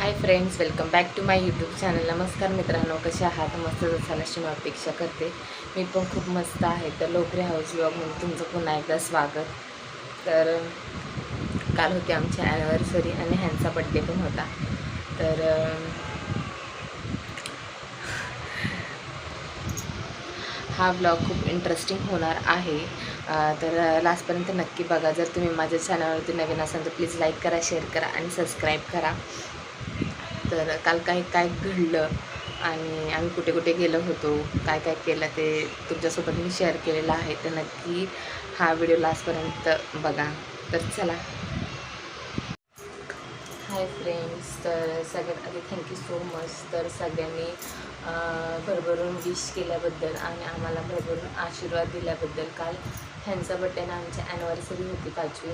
Hi friends welcome back to my YouTube channel नमस्कार मित्रांनो कसे आहात? मस्त असाल अशी मी अपेक्षा करते. मी पण खूप मस्त आहे. तर लोकरी हाऊस ब्लॉग म्हणून तुमचं पुन्हा एकदा स्वागत. तर काल होती आमची ॲनिव्हर्सरी आणि ह्यांचा बड्डे पण होता. तर हा ब्लॉग खूप इंटरेस्टिंग होणार आहे. तर लास्टपर्यंत नक्की बघा. जर तुम्ही माझ्या चॅनलवरती नवीन असाल तर प्लीज लाईक करा शेअर करा आणि सबस्क्राईब करा. तर काल काही काय घडलं आणि आम्ही कुठे कुठे गेलो होतो काय काय केलं ते तुमच्यासोबत मी शेअर केलेलं आहे तर नक्की हा व्हिडिओ लास्टपर्यंत बघा. तर चला. हाय फ्रेंड्स तर सगळ्यात आधी थँक्यू सो मच तर सगळ्यांनी भरभरून विश केल्याबद्दल आणि आम्हाला भरभरून आशीर्वाद दिल्याबद्दल काल ह्यांचा बड्डे ना आमची ॲनिव्हर्सरी होती पाचवी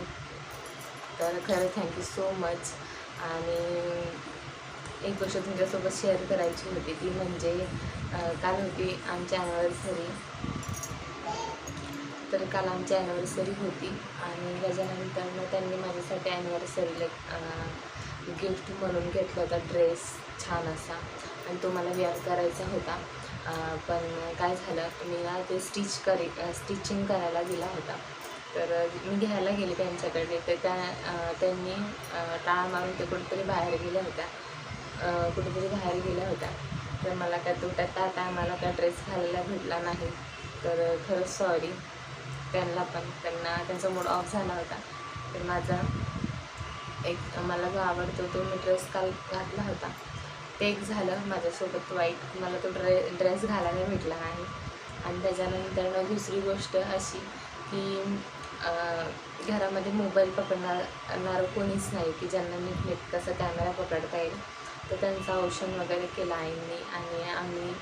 तर खरं थँक्यू सो मच आणि एक गोष्ट तुमच्यासोबत शेअर करायची होती ती म्हणजे काल होती आमची ॲनिव्हर्सरी तर काल आमची ॲनिव्हर्सरी होती आणि त्याच्यानंतर मग त्यांनी माझ्यासाठी ॲनिव्हर्सरीला गिफ्ट म्हणून घेतला होता ड्रेस छान असा. आणि तो मला वेअर करायचा होता. पण काय झालं मी ना ते स्टिच करी स्टिचिंग करायला दिला होता. तर मी घ्यायला गेले त्यांच्याकडे. तर त्या त्यांनी टाळ मारून ते कुठेतरी बाहेर गेल्या होत्या. कुठेतरी बाहेर गेल्या होत्या. तर मला काय तो त्या त्या टायमाला काय ड्रेस घालायला भेटला नाही. तर खरंच सॉरी त्यांना पण त्यांना त्यांचा मूड ऑफ झाला होता. तर माझा एक मला जो आवडतो तो मी ड्रेस काल घातला होता. ते एक झालं माझ्यासोबत वाईट. मला तो ड्रे ड्रेस घालायला भेटला नाही. आणि त्याच्यानंतर दुसरी गोष्ट अशी की घरामध्ये मोबाईल पकडणार कोणीच नाही की ज्यांना नीटनेट कसं कॅमेरा पकडता येईल. तर त्यांचं औषध वगैरे केलं आईंनी आणि आम्ही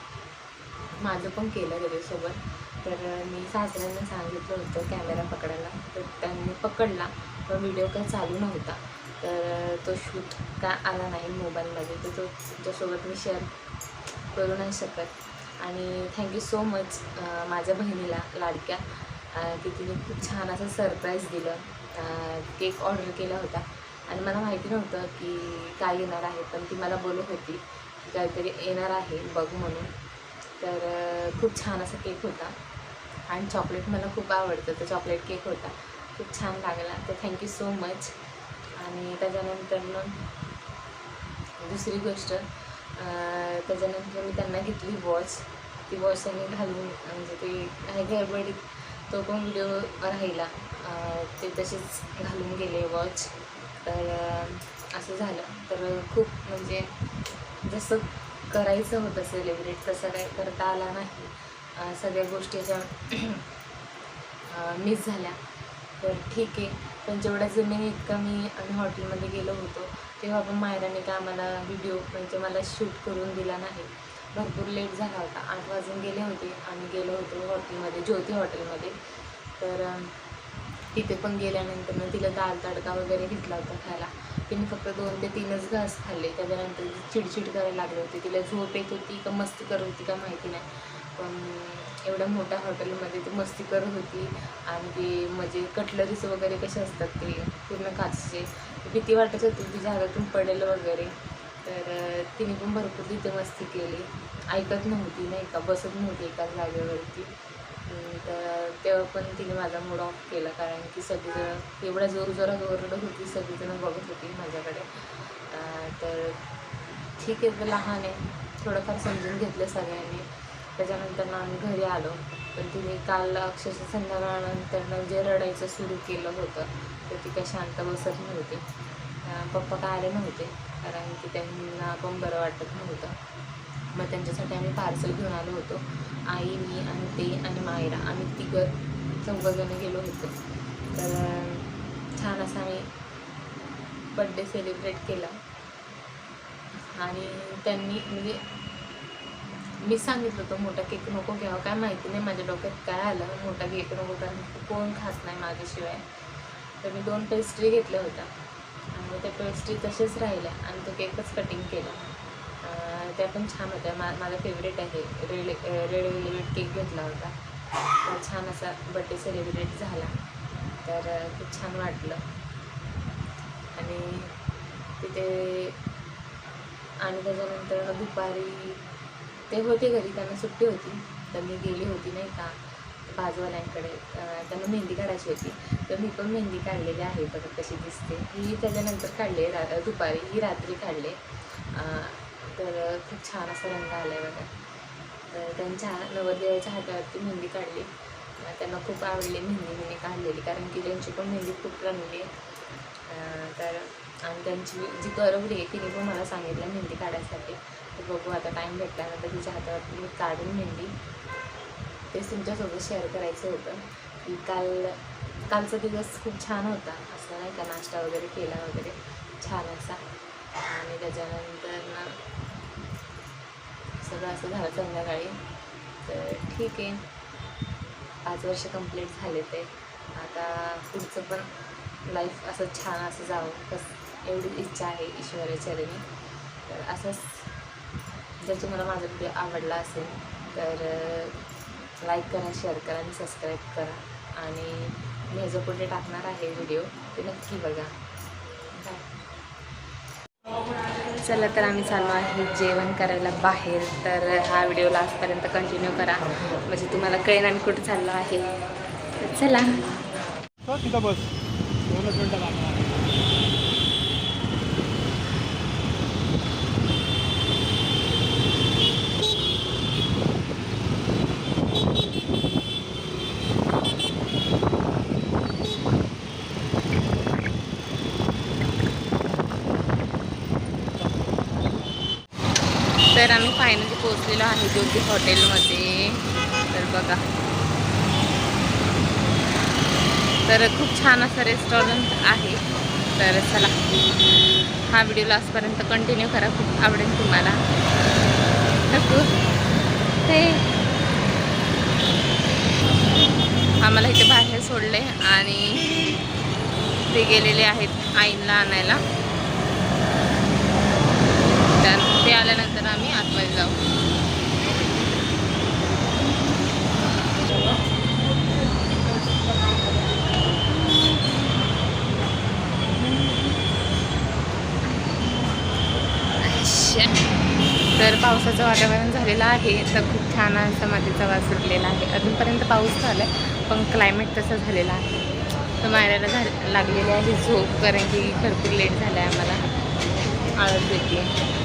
माझं पण केलं त्याच्यासोबत. तर मी सासऱ्यांना सांगितलं होतं कॅमेरा पकडायला तर त्यांनी पकडला. पण व्हिडिओ काय चालू नव्हता. तर तो शूट का आला नाही मोबाईलमध्ये. तर तो तुमच्यासोबत मी शेअर करू नाही शकत. आणि थँक्यू सो मच माझ्या बहिणीला लाडक्या. की तिने खूप छान असं सरप्राईज दिलं. केक ऑर्डर केला होता. आणि मला माहिती नव्हतं की काय येणार आहे पण ती मला बोलत होती की काहीतरी येणार आहे बघ म्हणून. तर खूप छान असा केक होता. आणि चॉकलेट मला खूप आवडतं तर चॉकलेट केक होता. खूप छान लागला. तर थँक्यू सो मच आणि त्याच्यानंतर मग दुसरी गोष्ट त्याच्यानंतर मी त्यांना घेतली वॉच. ती वॉच त्यांनी घालून म्हणजे ते काही गडबडीत तो पण व्हिडिओ राहिला. ते तसेच घालून गेले वॉच. तर असं झालं. तर खूप म्हणजे जसं करायचं होतं सेलिब्रेट तसं काही करता आला नाही. सगळ्या गोष्टी ज्या मिस झाल्या. तर ठीक आहे. पण जेवढ्या जमिनी इतका मी आम्ही हॉटेलमध्ये गेलो होतो तेव्हा पण मायराने काय आम्हाला व्हिडिओ म्हणजे मला शूट करून दिला नाही. भरपूर लेट झाला होता. आठ वाजून गेले होते. आम्ही गेलो होतो हॉटेलमध्ये ज्योती हॉटेलमध्ये तर तिथे पण गेल्यानंतर मग तिला दाल तडका वगैरे घेतला होता खायला. तिने फक्त दोन ते तीनच घास खाल्ले. त्याच्यानंतर चिडचिड करायला लागली होती. तिला झोप येत होती का मस्ती करत होती का माहिती नाही. पण एवढ्या मोठ्या हॉटेलमध्ये ती मस्ती करत होती. आणि ती म्हणजे कटलरीज वगैरे कसे असतात ते पूर्ण काचचे. भीती वाटत होती तिच्या हातातून पडेल वगैरे. तर तिने पण भरपूर तिथे मस्ती केली. ऐकत नव्हती नाही का? बसत नव्हती एका जागेवरती. तर तेव्हा पण तिने माझा मूड ऑफ केला. कारण की सगळीजण एवढ्या जोर जोरात ओरडत होती सगळीजणं बघत होती माझ्याकडे. तर ठीक आहे लहान आहे. थोडंफार समजून घेतलं सगळ्यांनी. त्याच्यानंतर ना आम्ही घरी आलो. पण तिने काल अक्षरशः संध्याकाळनंतर जे रडायचं सुरू केलं होतं तर ती काय शांत बसत नव्हती. पप्पा काय आले नव्हते? कारण की त्यांना पण बरं वाटत नव्हतं. मग त्यांच्यासाठी आम्ही पार्सल घेऊन आलो होतो. आई मी आणि ते आणि मायरा. आम्ही तिघं चौघजणं गेलो होतो. तर छान असा आम्ही बड्डे सेलिब्रेट केला. आणि त्यांनी म्हणजे मी सांगितलं होतं मोठा केक नको घ्यावा काय माहिती नाही माझ्या डोक्यात काय आलं. मोठा केक नको कारण कोण खास नाही माझ्याशिवाय. तर मी दोन पेस्ट्री घेतल्या होत्या. आणि त्या पेस्ट्री तसेच राहिल्या आणि तो केकच कटिंग केला. त्या पण छान होत्या. मा माझा फेवरेट आहे. रेड रेड वेलवेट केक घेतला होता. तर छान असा बड्डे सेलिब्रेट झाला. तर खूप छान वाटलं. आणि तिथे आणि त्याच्यानंतर दुपारी ते होते घरी त्यांना सुट्टी होती. तर मी गेली होती नाही का बाजूवाल्यांकडे. त्यांना मेहंदी काढायची होती. तर मी पण मेहंदी काढलेली आहे. बघा कशी दिसते. ही त्याच्यानंतर काढली रा दुपारी. ही रात्री काढले. तर खूप छान असा रंग आला आहे बघा. तर त्यांच्या नवरदेवाच्या हातावरती मेहंदी काढली. त्यांना खूप आवडली मेहंदी मेहंदी काढलेली. कारण की त्यांची पण मेहंदी खूप रंगली आहे. तर आणि त्यांची जी करवली आहे तिने पण मला सांगितलं मेहंदी काढायसाठी. तर बघू आता टाईम भेटल्यानंतर तिच्या हातावरती मी काढून मेहंदी. तेच तुमच्यासोबत शेअर करायचं होतं. की काल कालचा दिवस खूप छान होता. असं नाही का? नाश्ता वगैरे केला वगैरे. छान असा. आणि त्याच्यानंतर ना सगळं असं झालं संध्याकाळी. तर ठीक आहे. पाच वर्ष कंप्लीट झाले ते. आता पुढचं पण लाईफ असं छान असं जावं. कस एवढी इच्छा आहे ईश्वराचरणी तर असंच जर तुम्हाला माझा व्हिडिओ आवडला असेल तर लाईक करा शेअर करा आणि सबस्क्राईब करा. आणि मी जो पुढे टाकणार आहे व्हिडिओ ते नक्की बघा. बाय चला तर आम्ही चाललो आहे जेवण करायला बाहेर. तर हा व्हिडिओ लास्टपर्यंत कंटिन्यू करा. म्हणजे तुम्हाला कळेल आणि कुठं चाललो आहे. तर चला. तर आम्ही फायनली पोहोचलेलो आहे ज्योती हॉटेलमध्ये. तर बघा. तर खूप छान असं रेस्टॉरंट आहे. तर चला हा व्हिडिओ लास्टपर्यंत कंटिन्यू करा. खूप आवडेल तुम्हाला. ते आम्हाला इथे बाहेर सोडले आणि ते गेलेले आहेत आईला आणायला तर ते आल्यानंतर आम्ही आतमध्ये जाऊ. अच्छा. तर पावसाचं वातावरण झालेलं आहे. तर खूप छान असा मातीचा वास सुटलेला आहे. अजूनपर्यंत पाऊस झाला आहे पण क्लायमेट तसं झालेलं आहे. तर मायराला झा लागलेली आहे झोप कारण की भरपूर लेट झाला आहे आम्हाला. आळस येते